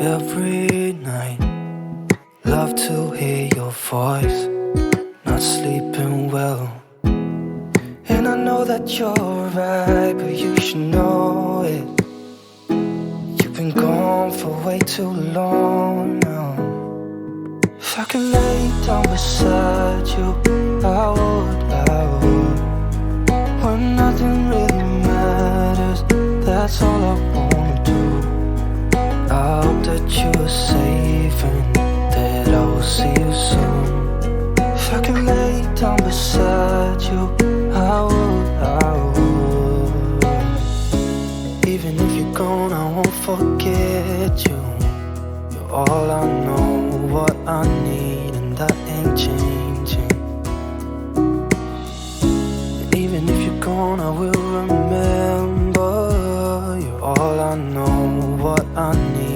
every night. Love to hear your voice. Not sleeping well. And I know that you're right, but you should know it. You've been gone for way too long now. If I could lay down beside you, I would, I would. When nothing really matters, that's all I wanna do. That you safe and that I will see you soon. If I could lay down beside you, I would, I would. Even if you're gone, I won't forget you. You're all I know, what I need, and that ain't changing. Even if you're gone, I will remember. You're all I know, what I need,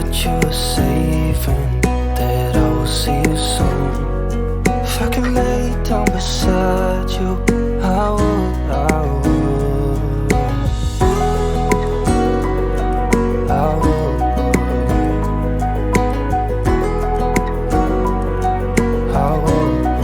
That you're safe and that I will see you soon. If I could lay down beside you,